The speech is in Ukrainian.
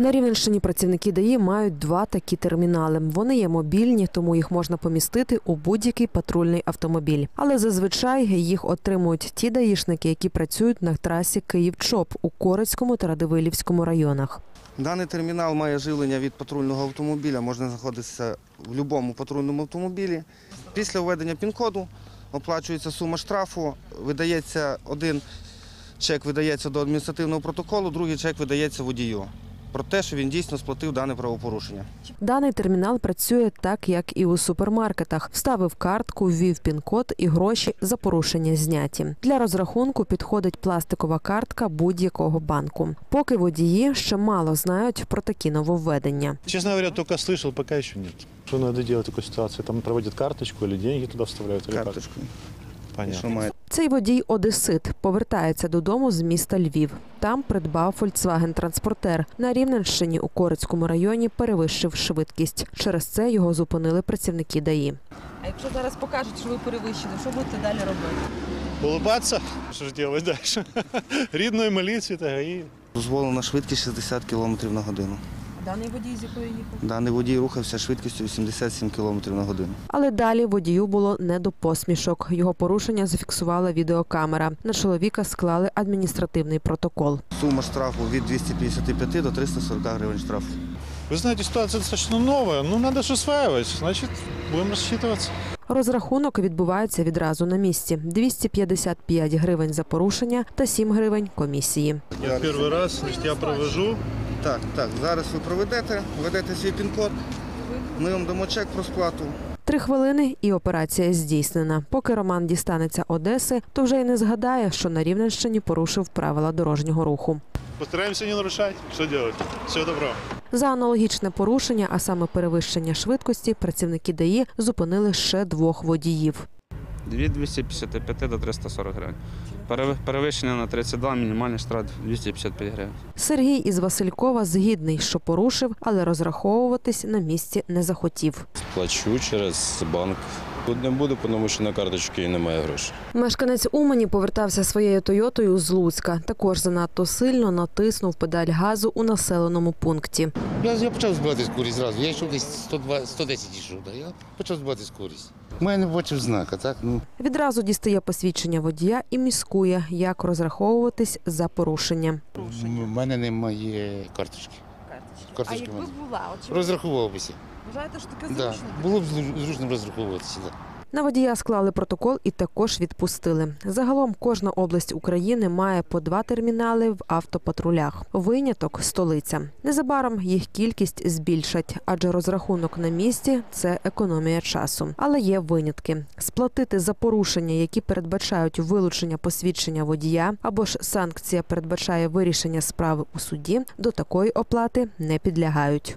На Рівненщині працівники ДАІ мають два такі термінали. Вони є мобільні, тому їх можна помістити у будь-який патрульний автомобіль. Але зазвичай їх отримують ті даїшники, які працюють на трасі Київ-Чоп у Корецькому та Радивилівському районах. Даний термінал має живлення від патрульного автомобіля, можна знаходитися в будь-якому патрульному автомобілі. Після введення пін-коду оплачується сума штрафу, видається один чек видається до адміністративного протоколу, другий чек видається водію про те, що він дійсно сплатив дане правопорушення. Даний термінал працює так, як і у супермаркетах. Вставив картку, ввів пін-код і гроші за порушення зняті. Для розрахунку підходить пластикова картка будь-якого банку. Поки водії ще мало знають про такі нововведення. Честно говоря, только слышал, пока еще нет. Что надо делать в такой ситуации? Там проводят карточку или деньги туда вставляют? Или как? Понятно. Що Цей водій Одесит повертається додому з міста Львів. Там придбав Volkswagen транспортер. На Рівненщині у Корецькому районі перевищив швидкість. Через це його зупинили працівники ДАІ. А якщо зараз покажуть, що ви перевищили, що будете далі робити? Улыбаться? Что же делать дальше? Рідної міліції та ГАІ. дозволена швидкість 60 км на годину. Даний водій, з якої їхав? Даний водій рухався швидкістю 87 км на годину. Але далі водію було не до посмішок. Його порушення зафіксувала відеокамера. На чоловіка склали адміністративний протокол. Сума штрафу від 255 до 340 гривень штрафу. Вы знаете, ситуация достаточно новая. Ну, надо же осваивать. Значит, будем рассчитываться. Розрахунок відбувається відразу на місці: 255 гривень за порушення та 7 гривень комісії. Я первый раз, значит, я провожу. Так, так, зараз ви проведете, введете свій пін-код, ми вам дамо чек про сплату. Три хвилини і операція здійснена. Поки Роман дістанеться Одеси, то вже й не згадає, що на Рівненщині порушив правила дорожнього руху. Постараемся не нарушать. Что делать? Всего доброго. За аналогічне порушення, а саме перевищення швидкості, працівники ДАІ зупинили ще двох водіїв. Від 255 до 340 гривень. Перев- Перевищення на 32, мінімальний штраф 255 гривень. Сергій із Василькова згідний, що порушив, але розраховуватись на місці не захотів. Плачу через банк. Тут не буду, тому що на карточці немає грошей. Мешканець Умані повертався своєю Тойотою з Луцька. Також занадто сильно натиснув педаль газу у населеному пункті. Я, я почав збивати скорість зразу. Я йшов десь 102, 110 йшов. Да. Я почав збивати скорість. У мене не бачив знака, так? Ну, Відразу дістає посвідчення водія і міскує, як розраховуватись за порушення. у мене немає карточки. А Карточки в якби була, Розрахував бися. Вважаєте, що таке Да. зручно? Було б зру- зручно розраховуватися. Да. На водія склали протокол і також відпустили. Загалом кожна область України має по два термінали в автопатрулях. Виняток столиця. Незабаром їх кількість збільшать, адже розрахунок на місці це економія часу. Але є винятки: сплатити за порушення, які передбачають вилучення посвідчення водія, або ж санкція передбачає вирішення справи у суді. До такої оплати не підлягають.